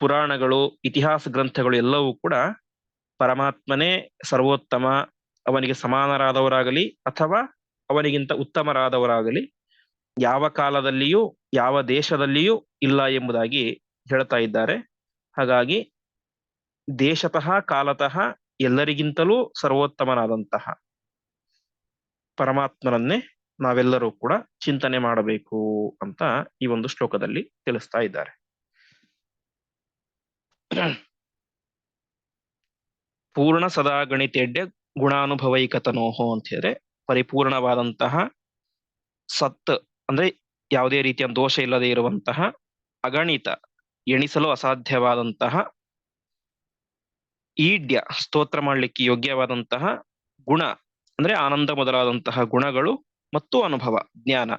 ಪುರಾಣಗಳು, ಇತಿಹಾಸ ಗ್ರಂಥಗಳು ಎಲ್ಲವೂ ಕೂಡ ಪರಮಾತ್ಮನೇ ಸರ್ವೋತ್ತಮ, ಅವನಿಗೆ ಸಮಾನರಾದವರಾಗಲಿ ಅಥವಾ ಅವನಿಗಿಂತ ಉತ್ತಮರಾದವರಾಗಲಿ, ಯಾವ ಕಾಲದಲ್ಲಿಯೂ, ಯಾವ ದೇಶದಲ್ಲಿಯೂ ಇಲ್ಲ ಎಂಬುದಾಗಿ ಹೇಳ್ತಾ ಇದ್ದಾರೆ. ಹಾಗಾಗಿ ದೇಶತಃ, ಕಾಲತಃ ಎಲ್ಲರಿಗಿಂತಲೂ ಸರ್ವೋತ್ತಮನಾದಂತಹ ಪರಮಾತ್ಮನನ್ನೇ ನಾವೆಲ್ಲರೂ ಕೂಡ ಚಿಂತನೆ ಮಾಡಬೇಕು ಅಂತ ಈ ಒಂದು ಶ್ಲೋಕದಲ್ಲಿ ತಿಳಿಸ್ತಾ ಇದ್ದಾರೆ. ಪೂರ್ಣ ಸದಾ ಗಣಿತೆಡ್ಡೆ ಗುಣಾನುಭವೈಕತನೋಹೋ ಅಂತ ಹೇಳಿದ್ರೆ ಪರಿಪೂರ್ಣವಾದಂತಹ ಸತ್ ಅಂದ್ರೆ ಯಾವುದೇ ರೀತಿಯ ದೋಷ ಇಲ್ಲದೆ ಇರುವಂತಹ ಅಗಣಿತ ಎಣಿಸಲು ಅಸಾಧ್ಯವಾದಂತಹ ಈಡ್ಯ ಸ್ತೋತ್ರ ಮಾಡಲಿಕ್ಕೆ ಯೋಗ್ಯವಾದಂತಹ ಗುಣ ಅಂದ್ರೆ ಆನಂದ ಮೊದಲಾದಂತಹ ಗುಣಗಳು ಮತ್ತು ಅನುಭವ, ಜ್ಞಾನ.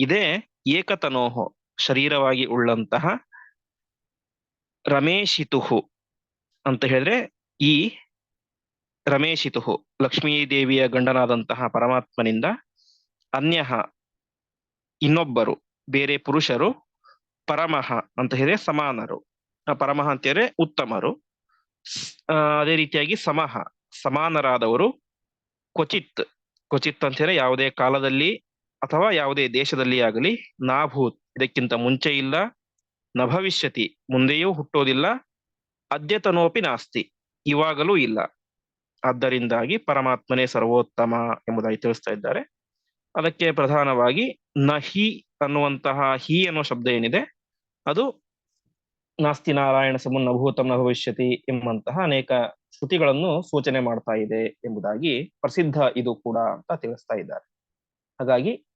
ಇದೇ ಏಕತನೋಹೋ, ಶರೀರವಾಗಿ ಉಳ್ಳಂತಹ ರಮೇಶಿತುಹು ಅಂತ ಹೇಳಿದ್ರೆ ಈ ರಮೇಶಿತುಹು, ಲಕ್ಷ್ಮೀದೇವಿಯ ಗಂಡನಾದಂತಹ ಪರಮಾತ್ಮನಿಂದ ಅನ್ಯಃ ಇನ್ನೊಬ್ಬರು, ಬೇರೆ ಪುರುಷರು ಪರಮಃ ಅಂತ ಹೇಳಿದ್ರೆ ಸಮಾನರು. ಪರಮಃ ಅಂತ ಹೇಳಿದ್ರೆ ಉತ್ತಮರು. ಅದೇ ರೀತಿಯಾಗಿ ಸಮಹ, ಸಮಾನರಾದವರು ಕ್ವಚಿತ್. ಕ್ವಚಿತ್ ಅಂತ ಹೇಳಿದ್ರೆ ಯಾವುದೇ ಕಾಲದಲ್ಲಿ ಅಥವಾ ಯಾವುದೇ ದೇಶದಲ್ಲಿ ಆಗಲಿ ನಾಭೂತ್ ಇದಕ್ಕಿಂತ ಮುಂಚೆ ಇಲ್ಲ, ನ ಭವಿಷ್ಯತಿ, ಮುಂದೆಯೂ ಹುಟ್ಟೋದಿಲ್ಲ, ಅದ್ಯತನೋಪಿ ನಾಸ್ತಿ, ಇವಾಗಲೂ ಇಲ್ಲ. ಆದ್ದರಿಂದಾಗಿ ಪರಮಾತ್ಮನೇ ಸರ್ವೋತ್ತಮ ಎಂಬುದಾಗಿ ತಿಳಿಸ್ತಾ ಇದ್ದಾರೆ. ಅದಕ್ಕೆ ಪ್ರಧಾನವಾಗಿ ನಹಿ ಅನ್ನುವಂತಹ ಹಿ ಅನ್ನೋ ಶಬ್ದ ಏನಿದೆ? ಅದು ನಾಸ್ತಿ ನಾರಾಯಣ ಸಮನ್ನ ನಭೂತಂ ನ ಭವಿಷ್ಯತಿ ಎಂಬಂತಹ ಅನೇಕ ಶ್ರುತಿಗಳನ್ನು ಸೂಚನೆ ಮಾಡ್ತಾ ಇದೆ ಎಂಬುದಾಗಿ ಪ್ರಸಿದ್ಧ ಇದು ಕೂಡ ಅಂತ ತಿಳಿಸ್ತಾ ಇದ್ದಾರೆ. ಹಾಗಾಗಿ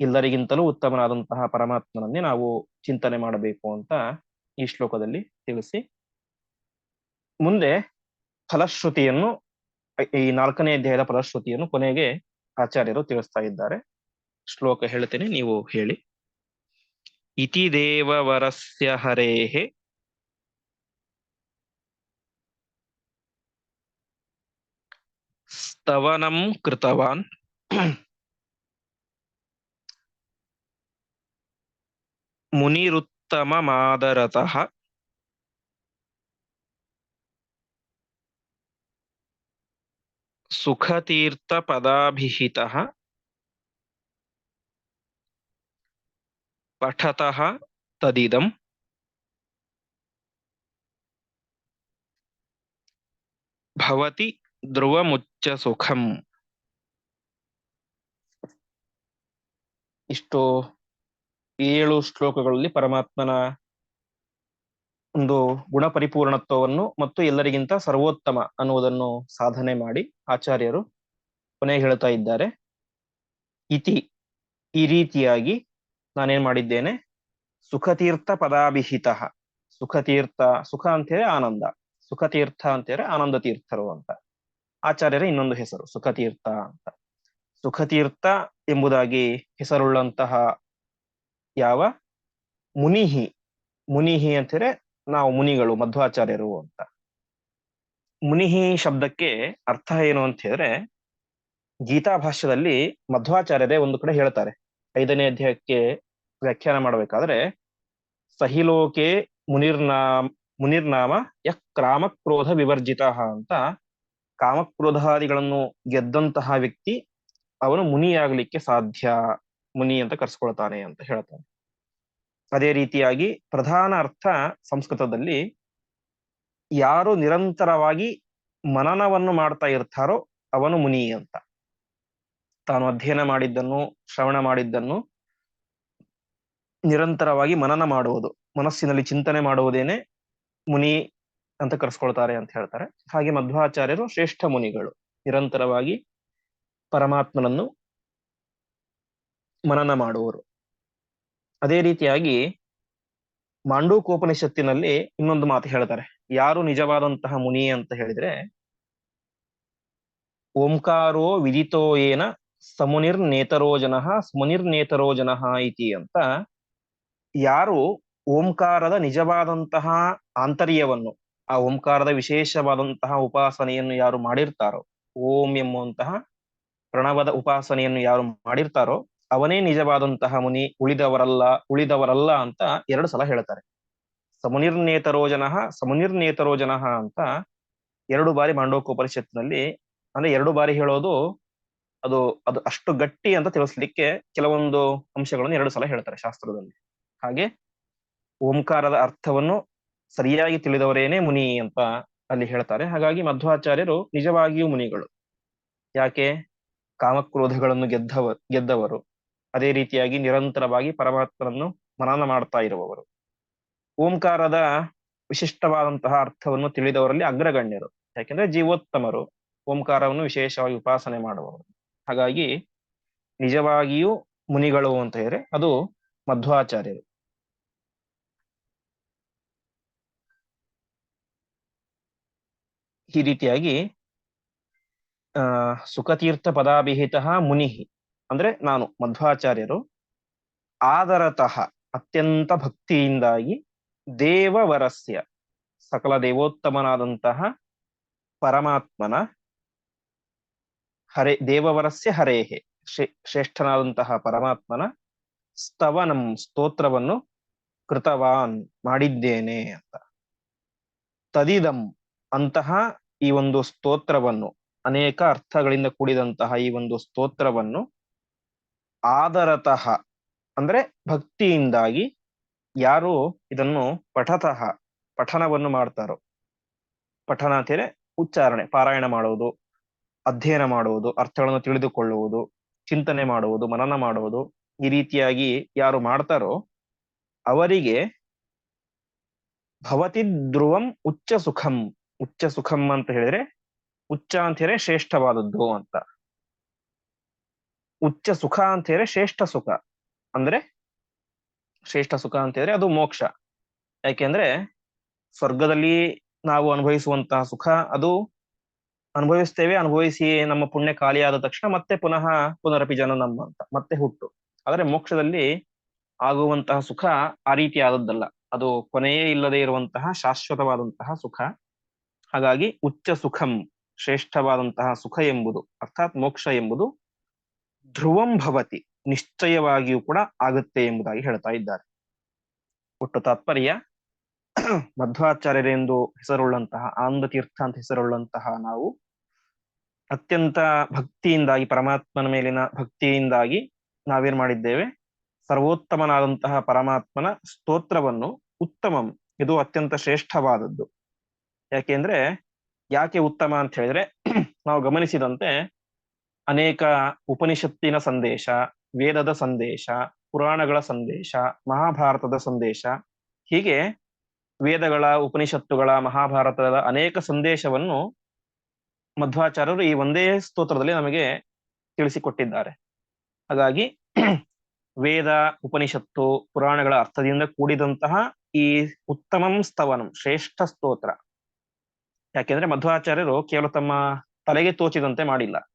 ಎಲ್ಲರಿಗಿಂತಲೂ ಉತ್ತಮನಾದಂತಹ ಪರಮಾತ್ಮನನ್ನೇ ನಾವು ಚಿಂತನೆ ಮಾಡಬೇಕು ಅಂತ ಈ ಶ್ಲೋಕದಲ್ಲಿ ತಿಳಿಸಿ ಮುಂದೆ ಫಲಶ್ರುತಿಯನ್ನು ಈ ನಾಲ್ಕನೇ ಅಧ್ಯಾಯದ ಫಲಶ್ರುತಿಯನ್ನು ಕೊನೆಗೆ ಆಚಾರ್ಯರು ತಿಳಿಸ್ತಾ ಇದ್ದಾರೆ. ಶ್ಲೋಕ ಹೇಳ್ತೇನೆ, ನೀವು ಹೇಳಿ. ಇತಿ ದೇವವರಸ್ಯ ಹರೇಹೆ. ಸ್ತವನಂ ಕೃತವಾನ್. ಮುನಿರುತ್ತಮಮಾದರತಃ ಸುಖತೀರ್ಥಪದಾಭಿಹಿತಃ ಪಠತಃ ತದಿದಂ ಭವತಿ ಧ್ರುವಮುಚ್ಚ ಸುಖಂ ಇಷ್ಟು ಏಳು ಶ್ಲೋಕಗಳಲ್ಲಿ ಪರಮಾತ್ಮನ ಒಂದು ಗುಣ ಪರಿಪೂರ್ಣತ್ವವನ್ನು ಮತ್ತು ಎಲ್ಲರಿಗಿಂತ ಸರ್ವೋತ್ತಮ ಅನ್ನುವುದನ್ನು ಸಾಧನೆ ಮಾಡಿ ಆಚಾರ್ಯರು ಕೊನೆಗೆ ಹೇಳ್ತಾ ಇದ್ದಾರೆ. ಇತಿ, ಈ ರೀತಿಯಾಗಿ ನಾನೇನ್ ಮಾಡಿದ್ದೇನೆ? ಸುಖತೀರ್ಥ ಪದಾಭಿಹಿತ. ಸುಖತೀರ್ಥ, ಸುಖ ಅಂತೇಳಿ ಆನಂದ. ಸುಖತೀರ್ಥ ಅಂತೇಳಿ ಆನಂದ ತೀರ್ಥರು ಅಂತ. ಆಚಾರ್ಯರ ಇನ್ನೊಂದು ಹೆಸರು, ಸುಖತೀರ್ಥ ಅಂತ. ಸುಖತೀರ್ಥ ಎಂಬುದಾಗಿ ಹೆಸರುಳ್ಳಂತಹ ಯಾವ? ಮುನಿಹಿ. ಮುನಿಹಿ ಅಂತೇಳಿ ನಾವು ಮುನಿಗಳು, ಮಧ್ವಾಚಾರ್ಯರು ಅಂತ. ಮುನಿಹಿ ಶಬ್ದಕ್ಕೆ ಅರ್ಥ ಏನು ಅಂತ ಹೇಳಿದ್ರೆ, ಗೀತಾ ಭಾಷ್ಯದಲ್ಲಿ ಮಧ್ವಾಚಾರ್ಯರೇ ಒಂದು ಕಡೆ ಹೇಳ್ತಾರೆ. ಐದನೇ ಅಧ್ಯಾಯಕ್ಕೆ ವ್ಯಾಖ್ಯಾನ ಮಾಡಬೇಕಾದ್ರೆ, ಸಹಿಲೋಕೆ ಮುನಿರ್ನಾಮ ಮುನಿರ್ನಾಮ ಯಕ್ ಕ್ರಾಮಕ್ರೋಧ ವಿವರ್ಜಿತ ಅಂತ ಕಾಮಕ್ರೋಧಾದಿಗಳನ್ನು ಗೆದ್ದಂತಹ ವ್ಯಕ್ತಿ, ಅವನು ಮುನಿಯಾಗಲಿಕ್ಕೆ ಸಾಧ್ಯ, ಮುನಿ ಅಂತ ಕರ್ಸ್ಕೊಳ್ತಾನೆ ಅಂತ ಹೇಳ್ತಾನೆ. ಅದೇ ರೀತಿಯಾಗಿ ಪ್ರಧಾನ ಅರ್ಥ ಸಂಸ್ಕೃತದಲ್ಲಿ ಯಾರು ನಿರಂತರವಾಗಿ ಮನನವನ್ನು ಮಾಡ್ತಾ ಇರ್ತಾರೋ ಅವನು ಮುನಿ ಅಂತ. ತಾನು ಅಧ್ಯಯನ ಮಾಡಿದ್ದನ್ನು, ಶ್ರವಣ ಮಾಡಿದ್ದನ್ನು ನಿರಂತರವಾಗಿ ಮನನ ಮಾಡುವುದು, ಮನಸ್ಸಿನಲ್ಲಿ ಚಿಂತನೆ ಮಾಡುವುದೇನೆ ಮುನಿ ಅಂತ ಕರೆಸ್ಕೊಳ್ತಾರೆ ಅಂತ ಹೇಳ್ತಾರೆ. ಹಾಗೆ ಮಧ್ವಾಚಾರ್ಯರು ಶ್ರೇಷ್ಠ ಮುನಿಗಳು. ನಿರಂತರವಾಗಿ ಪರಮಾತ್ಮನನ್ನು ಮನನ ಮಾಡುವರು. ಅದೇ ರೀತಿಯಾಗಿ ಮಾಂಡೂಕೋಪನಿಷತ್ತಿನಲ್ಲಿ ಇನ್ನೊಂದು ಮಾತು ಹೇಳ್ತಾರೆ. ಯಾರು ನಿಜವಾದಂತಹ ಮುನಿ ಅಂತ ಹೇಳಿದ್ರೆ, ಓಂಕಾರೋ ವಿದಿತೋ ಏನ ಸಮುನಿರ್ನೇತರೋ ಜನಃ ಸಮುನಿರ್ನೇತರೋ ಜನಃ ಇತಿ ಅಂತ ಯಾರು ಓಂಕಾರದ ನಿಜವಾದಂತಹ ಆಂತರ್ಯವನ್ನು, ಆ ಓಂಕಾರದ ವಿಶೇಷವಾದಂತಹ ಉಪಾಸನೆಯನ್ನು ಯಾರು ಮಾಡಿರ್ತಾರೋ, ಓಂ ಎಂಬುವಂತಹ ಪ್ರಣವದ ಉಪಾಸನೆಯನ್ನು ಯಾರು ಮಾಡಿರ್ತಾರೋ ಅವನೇ ನಿಜವಾದಂತಹ ಮುನಿ, ಉಳಿದವರಲ್ಲ ಉಳಿದವರಲ್ಲ ಅಂತ ಎರಡು ಸಲ ಹೇಳ್ತಾರೆ. ಸಮುನಿರ್ನೇತರೋ ಜನಃ ಸಮುನಿರ್ನೇತರೋ ಜನಃ ಅಂತ ಎರಡು ಬಾರಿ ಮಾಂಡೋಕೋಪನಿಷತ್ತಿನಲ್ಲಿ, ಅಂದ್ರೆ ಎರಡು ಬಾರಿ ಹೇಳೋದು ಅದು ಅದು ಅಷ್ಟು ಗಟ್ಟಿ ಅಂತ ತಿಳಿಸ್ಲಿಕ್ಕೆ ಕೆಲವೊಂದು ಅಂಶಗಳನ್ನು ಎರಡು ಸಲ ಹೇಳ್ತಾರೆ ಶಾಸ್ತ್ರದಲ್ಲಿ. ಹಾಗೆ ಓಂಕಾರದ ಅರ್ಥವನ್ನು ಸರಿಯಾಗಿ ತಿಳಿದವರೇನೆ ಮುನಿ ಅಂತ ಅಲ್ಲಿ ಹೇಳ್ತಾರೆ. ಹಾಗಾಗಿ ಮಧ್ವಾಚಾರ್ಯರು ನಿಜವಾಗಿಯೂ ಮುನಿಗಳು. ಯಾಕೆ? ಕಾಮಕ್ರೋಧಗಳನ್ನು ಗೆದ್ದವ, ಗೆದ್ದವರು. ಅದೇ ರೀತಿಯಾಗಿ ನಿರಂತರವಾಗಿ ಪರಮಾತ್ಮನನ್ನು ಮನನ ಮಾಡ್ತಾ ಇರುವವರು. ಓಂಕಾರದ ವಿಶಿಷ್ಟವಾದಂತಹ ಅರ್ಥವನ್ನು ತಿಳಿದವರಲ್ಲಿ ಅಗ್ರಗಣ್ಯರು. ಯಾಕೆಂದ್ರೆ ಜೀವೋತ್ತಮರು, ಓಂಕಾರವನ್ನು ವಿಶೇಷವಾಗಿ ಉಪಾಸನೆ ಮಾಡುವವರು. ಹಾಗಾಗಿ ನಿಜವಾಗಿಯೂ ಮುನಿಗಳು ಅಂತ ಹೇಳಿದ್ರೆ ಅದು ಮಧ್ವಾಚಾರ್ಯರು. ಈ ರೀತಿಯಾಗಿ, ಆ, ಸುಖತೀರ್ಥ ಪದಾಭಿಹಿತ ಮುನಿ ಅಂದ್ರೆ ನಾನು ಮಧ್ವಾಚಾರ್ಯರು, ಆದರತಃ ಅತ್ಯಂತ ಭಕ್ತಿಯಿಂದಾಗಿ ದೇವವರಸ್ಯ, ಸಕಲ ದೇವೋತ್ತಮನಾದಂತಹ ಪರಮಾತ್ಮನ ಹರೆ, ದೇವವರಸ್ಯ ಹರೇಹೆ ಶ್ರೇಷ್ಠನಾದಂತಹ ಪರಮಾತ್ಮನ ಸ್ತವನಂ, ಸ್ತೋತ್ರವನ್ನು ಕೃತವಾನ್ ಮಾಡಿದ್ದೇನೆ ಅಂತ. ತದಿದಂ ಅಂತಹ ಈ ಒಂದು ಸ್ತೋತ್ರವನ್ನು, ಅನೇಕ ಅರ್ಥಗಳಿಂದ ಕೂಡಿದಂತಹ ಈ ಒಂದು ಸ್ತೋತ್ರವನ್ನು ಆದರತಃ, ಅಂದ್ರೆ ಭಕ್ತಿಯಿಂದಾಗಿ ಯಾರು ಇದನ್ನು ಪಠತಃ ಪಠನವನ್ನು ಮಾಡ್ತಾರೋ. ಪಠನ ಅಂತೇಳಿ ಉಚ್ಚಾರಣೆ, ಪಾರಾಯಣ ಮಾಡುವುದು, ಅಧ್ಯಯನ ಮಾಡುವುದು, ಅರ್ಥಗಳನ್ನು ತಿಳಿದುಕೊಳ್ಳುವುದು, ಚಿಂತನೆ ಮಾಡುವುದು, ಮನನ ಮಾಡುವುದು, ಈ ರೀತಿಯಾಗಿ ಯಾರು ಮಾಡ್ತಾರೋ ಅವರಿಗೆ ಭವತಿ ಧ್ರುವಂ ಉಚ್ಚ ಸುಖಂ ಉಚ್ಚ ಸುಖಂ ಅಂತ ಹೇಳಿದ್ರೆ ಉಚ್ಚ ಅಂತ ಶ್ರೇಷ್ಠವಾದದ್ದು ಅಂತ. ಉಚ್ಚ ಸುಖ ಅಂತ ಹೇಳಿದ್ರೆ ಶ್ರೇಷ್ಠ ಸುಖ. ಅಂದ್ರೆ ಶ್ರೇಷ್ಠ ಸುಖ ಅಂತ ಹೇಳಿದ್ರೆ ಅದು ಮೋಕ್ಷ. ಯಾಕೆಂದ್ರೆ ಸ್ವರ್ಗದಲ್ಲಿ ನಾವು ಅನುಭವಿಸುವಂತಹ ಸುಖ ಅದು ಅನುಭವಿಸ್ತೇವೆ, ಅನುಭವಿಸಿ ನಮ್ಮ ಪುಣ್ಯ ಖಾಲಿಯಾದ ತಕ್ಷಣ ಮತ್ತೆ ಪುನಃ ಪುನರಪಿ ಜನ ನಮ್ಮ ಅಂತ, ಮತ್ತೆ ಹುಟ್ಟು. ಆದ್ರೆ ಮೋಕ್ಷದಲ್ಲಿ ಆಗುವಂತಹ ಸುಖ ಆ ರೀತಿಯಾದದ್ದಲ್ಲ. ಅದು ಕೊನೆಯೇ ಇಲ್ಲದೆ ಇರುವಂತಹ ಶಾಶ್ವತವಾದಂತಹ ಸುಖ. ಹಾಗಾಗಿ ಉಚ್ಚ ಸುಖಂ, ಶ್ರೇಷ್ಠವಾದಂತಹ ಸುಖ ಎಂಬುದು, ಅರ್ಥಾತ್ ಮೋಕ್ಷ ಎಂಬುದು ಧ್ರುವಂ ಭವತಿ ನಿಶ್ಚಯವಾಗಿಯೂ ಕೂಡ ಆಗುತ್ತೆ ಎಂಬುದಾಗಿ ಹೇಳ್ತಾ ಇದ್ದಾರೆ. ಒಟ್ಟು ತಾತ್ಪರ್ಯ ಮಧ್ವಾಚಾರ್ಯರೆಂದು ಹೆಸರುಳ್ಳಂತಹ ಆನಂದ ತೀರ್ಥ ಅಂತ ಹೆಸರುಳ್ಳಂತಹ ನಾವು ಅತ್ಯಂತ ಭಕ್ತಿಯಿಂದಾಗಿ, ಪರಮಾತ್ಮನ ಮೇಲಿನ ಭಕ್ತಿಯಿಂದಾಗಿ ನಾವೇನ್ ಮಾಡಿದ್ದೇವೆ? ಸರ್ವೋತ್ತಮನಾದಂತಹ ಪರಮಾತ್ಮನ ಸ್ತೋತ್ರವನ್ನು ಉತ್ತಮಂ, ಇದು ಅತ್ಯಂತ ಶ್ರೇಷ್ಠವಾದದ್ದು. ಯಾಕೆಂದ್ರೆ ಯಾಕೆ ಉತ್ತಮ ಅಂತ ಹೇಳಿದ್ರೆ, ನಾವು ಗಮನಿಸಿದಂತೆ ಅನೇಕ ಉಪನಿಷತ್ತಿನ ಸಂದೇಶ, ವೇದದ ಸಂದೇಶ, ಪುರಾಣಗಳ ಸಂದೇಶ, ಮಹಾಭಾರತದ ಸಂದೇಶ. ಹೀಗೆ ವೇದಗಳ, ಉಪನಿಷತ್ತುಗಳ, ಮಹಾಭಾರತದ ಅನೇಕ ಸಂದೇಶವನ್ನು ಮಧ್ವಾಚಾರ್ಯರು ಈ ಒಂದೇ ಸ್ತೋತ್ರದಲ್ಲಿ ನಮಗೆ ತಿಳಿಸಿಕೊಟ್ಟಿದ್ದಾರೆ. ಹಾಗಾಗಿ ವೇದ, ಉಪನಿಷತ್ತು, ಪುರಾಣಗಳ ಅರ್ಥದಿಂದ ಕೂಡಿದಂತಹ ಈ ಉತ್ತಮಂ ಸ್ತವನಂ, ಶ್ರೇಷ್ಠ ಸ್ತೋತ್ರ. ಯಾಕೆಂದ್ರೆ ಮಧ್ವಾಚಾರ್ಯರು ಕೇವಲ ತಮ್ಮ ತಲೆಗೆ ತೋಚಿದಂತೆ ಮಾಡಿಲ್ಲ.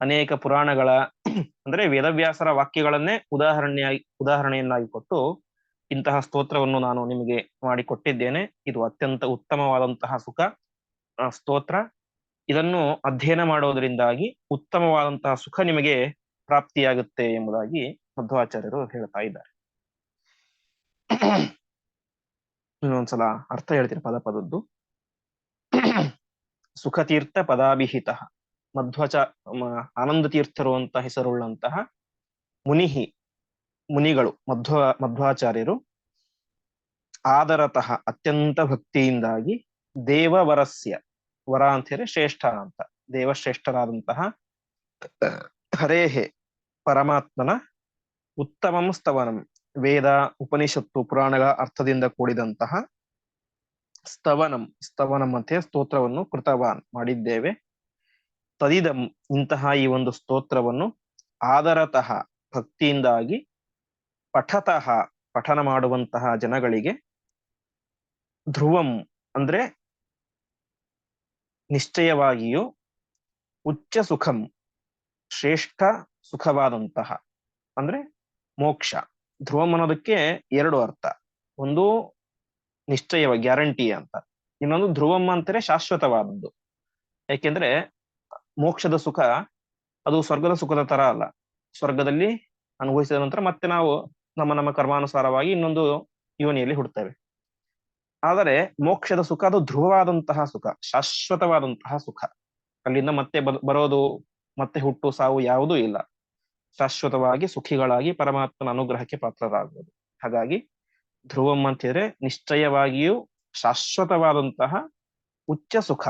ಅನೇಕ ಪುರಾಣಗಳ ಅಂದ್ರೆ ವೇದವ್ಯಾಸರ ವಾಕ್ಯಗಳನ್ನೇ ಉದಾಹರಣೆಯಾಗಿ, ಉದಾಹರಣೆಯನ್ನಾಗಿ ಕೊಟ್ಟು ಇಂತಹ ಸ್ತೋತ್ರವನ್ನು ನಾನು ನಿಮಗೆ ಮಾಡಿಕೊಟ್ಟಿದ್ದೇನೆ. ಇದು ಅತ್ಯಂತ ಉತ್ತಮವಾದಂತಹ ಸುಖ ಸ್ತೋತ್ರ. ಇದನ್ನು ಅಧ್ಯಯನ ಮಾಡೋದರಿಂದಾಗಿ ಉತ್ತಮವಾದಂತಹ ಸುಖ ನಿಮಗೆ ಪ್ರಾಪ್ತಿಯಾಗುತ್ತೆ ಎಂಬುದಾಗಿ ಮಧ್ವಾಚಾರ್ಯರು ಹೇಳ್ತಾ ಇದ್ದಾರೆ. ಇನ್ನೊಂದ್ಸಲ ಅರ್ಥ ಹೇಳ್ತೀನಿ ಪದ ಪದದ್ದು. ಸುಖತೀರ್ಥ ಪದಾಭಿಹಿತ. ಮಧ್ವಚ ಆನಂದ ತೀರ್ಥರು ಅಂತ ಹೆಸರುಳ್ಳಂತಹ ಮುನಿಹಿ, ಮುನಿಗಳು, ಮಧ್ವ, ಮಧ್ವಾಚಾರ್ಯರು ಆದರತಃ ಅತ್ಯಂತ ಭಕ್ತಿಯಿಂದಾಗಿ ದೇವವರಸ್ಯ, ವರ ಅಂತ ಹೇಳಿ ಶ್ರೇಷ್ಠ ಅಂತ, ದೇವಶ್ರೇಷ್ಠರಾದಂತಹ ಹರೇಹೆ ಪರಮಾತ್ಮನ ಉತ್ತಮಂ ಸ್ತವನಂ, ವೇದ, ಉಪನಿಷತ್ತು, ಪುರಾಣಗಳ ಅರ್ಥದಿಂದ ಕೂಡಿದಂತಹ ಸ್ತವನಂ ಸ್ತವನಂ ಅಂತ ಸ್ತೋತ್ರವನ್ನು ಕೃತವಾನ್ ಮಾಡಿದ್ದೇವೆ. ತದಿದಂ ಇಂತಹ ಈ ಒಂದು ಸ್ತೋತ್ರವನ್ನು ಆದರತಃ ಭಕ್ತಿಯಿಂದಾಗಿ ಪಠತಃ ಪಠನ ಮಾಡುವಂತಹ ಜನಗಳಿಗೆ ಧ್ರುವಂ ಅಂದ್ರೆ ನಿಶ್ಚಯವಾಗಿಯೂ ಉಚ್ಚ ಸುಖಂ, ಶ್ರೇಷ್ಠ ಸುಖವಾದಂತಹ ಅಂದ್ರೆ ಮೋಕ್ಷ. ಧ್ರುವಂ ಅನ್ನೋದಕ್ಕೆ ಎರಡು ಅರ್ಥ. ಒಂದು ನಿಶ್ಚಯವ, ಗ್ಯಾರಂಟಿ ಅಂತ. ಇನ್ನೊಂದು ಧ್ರುವಂ ಅಂತಾರೆ ಶಾಶ್ವತವಾದದ್ದು. ಯಾಕೆಂದ್ರೆ ಮೋಕ್ಷದ ಸುಖ, ಅದು ಸ್ವರ್ಗದ ಸುಖದ ತರ ಅಲ್ಲ. ಸ್ವರ್ಗದಲ್ಲಿ ಅನುಭವಿಸಿದ ನಂತರ ಮತ್ತೆ ನಾವು ನಮ್ಮ ನಮ್ಮ ಕರ್ಮಾನುಸಾರವಾಗಿ ಇನ್ನೊಂದು ಯೋನಿಯಲ್ಲಿ ಹುಡ್ತೇವೆ. ಆದರೆ ಮೋಕ್ಷದ ಸುಖ ಅದು ಧ್ರುವವಾದಂತಹ ಸುಖ, ಶಾಶ್ವತವಾದಂತಹ ಸುಖ. ಅಲ್ಲಿಂದ ಮತ್ತೆ ಬರೋದು, ಮತ್ತೆ ಹುಟ್ಟು, ಸಾವು ಯಾವುದೂ ಇಲ್ಲ. ಶಾಶ್ವತವಾಗಿ ಸುಖಿಗಳಾಗಿ ಪರಮಾತ್ಮನ ಅನುಗ್ರಹಕ್ಕೆ ಪಾತ್ರರಾಗುವುದು. ಹಾಗಾಗಿ ಧ್ರುವಂ ಅಂತಿದ್ರೆ ನಿಶ್ಚಯವಾಗಿಯೂ ಶಾಶ್ವತವಾದಂತಹ ಉಚ್ಚ ಸುಖ.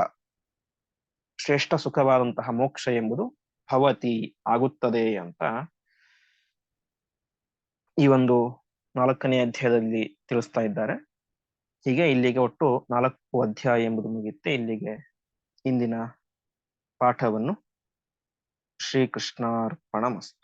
ಶ್ರೇಷ್ಠ ಸುಖವಾದಂತಹ ಮೋಕ್ಷ ಎಂಬುದು ಭವತಿ ಆಗುತ್ತದೆ ಅಂತ ಈ ಒಂದು ನಾಲ್ಕನೇ ಅಧ್ಯಾಯದಲ್ಲಿ ತಿಳಿಸ್ತಾ ಇದ್ದಾರೆ. ಹೀಗೆ ಇಲ್ಲಿಗೆ ಒಟ್ಟು ನಾಲ್ಕು ಅಧ್ಯಾಯ ಎಂಬುದು ಮುಗಿಯುತ್ತೆ. ಇಲ್ಲಿಗೆ ಇಂದಿನ ಪಾಠವನ್ನು ಶ್ರೀಕೃಷ್ಣಾರ್ಪಣಮಸ್ತು.